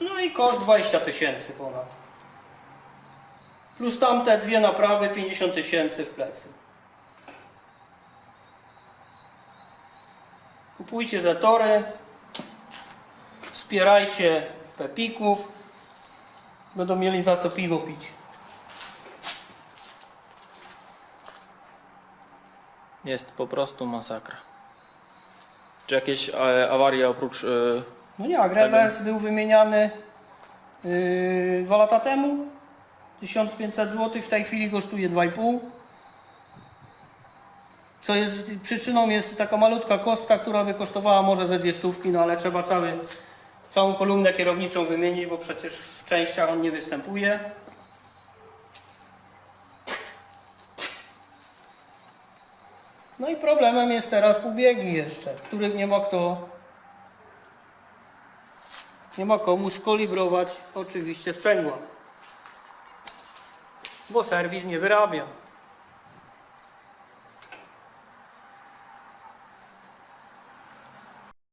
No i koszt 20 tysięcy ponad. Plus tamte dwie naprawy 50 tysięcy w plecy. Kupujcie zatory, wspierajcie pepików, będą mieli za co piwo pić. Jest po prostu masakra. Czy jakieś e, awarie oprócz... No nie, jak rewers był wymieniany yy, dwa lata temu, 1500 zł, w tej chwili kosztuje 2,5. Co jest przyczyną jest taka malutka kostka, która by kosztowała może ze dwie stówki, no ale trzeba cały, całą kolumnę kierowniczą wymienić, bo przecież w częściach on nie występuje. No i problemem jest teraz półbiegi jeszcze, których nie ma kto nie ma komu skalibrować oczywiście sprzęgła. Bo serwis nie wyrabia.